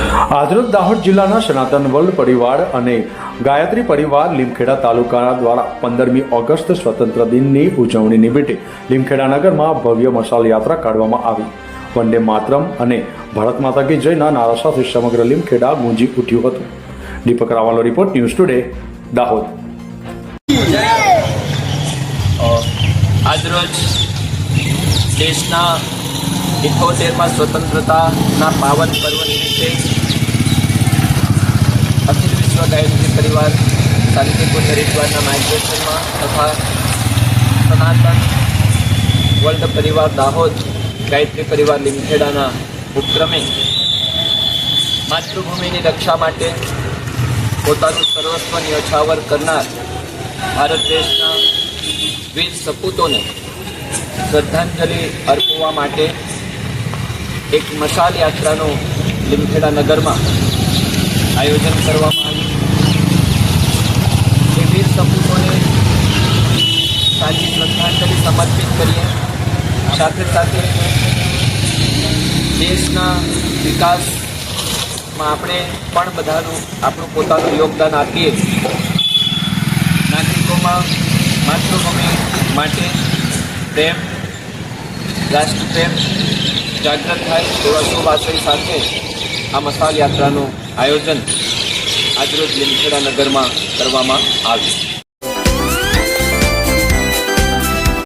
આજરોજ દાહોદ જિલ્લાના સનાતન વર્લ્ડ પરિવાર અને ગાયત્રી પરિવાર લીમખેડા તાલુકા દ્વારા પંદરમી ઓગસ્ટ સ્વતંત્ર દિનની ઉજવણી નિમિત્તે લીમખેડા નગરમાં ભવ્ય મશાલ યાત્રા કાઢવામાં આવી. વંદે માતરમ અને ભારત માતા કી જયના નારા સાથે સમગ્ર લીમખેડા ગુંજી ઉઠ્યું હતું. દીપક રાવાલો રિપોર્ટ ન્યૂઝ ટુડે, દાહોદ. આજરોજ દેશના ઇઠોતેરમાં સ્વતંત્રતાના પાવન પર્વ નિમિત્તે અખિલ વિશ્વ ગાયત્રી પરિવાર શાંતિપુર હરિદ્વારના માર્ગદર્શનમાં તથા સનાતન વર્લ્ડ પરિવાર દાહોદ ગાયત્રી પરિવાર લીમખેડાના ઉપક્રમે માતૃભૂમિની રક્ષા માટે પોતાનું સર્વસ્વ ન્યોછાવર કરનાર ભારત દેશના વીર સપૂતોને શ્રદ્ધાંજલિ અર્પવા માટે એક મશાલ યાત્રાનું લીમખેડા નગરમાં આયોજન કરવામાં આવ્યું એ વીર સપૂતોને સાચી શ્રદ્ધાંજલિ સમર્પિત કરીએ. સાથે સાથે દેશના વિકાસમાં આપણે પણ બધાનું આપણું પોતાનું યોગદાન આપીએ નાગરિકોમાં માતૃભૂમિ માટે પ્રેમ, રાષ્ટ્રપ્રેમ જાગૃત થાય એવા શુભ આશય સાથે આ મસાલ યાત્રાનું આયોજન આજરોજ લીમખેડા નગરમાં કરવામાં આવ્યું.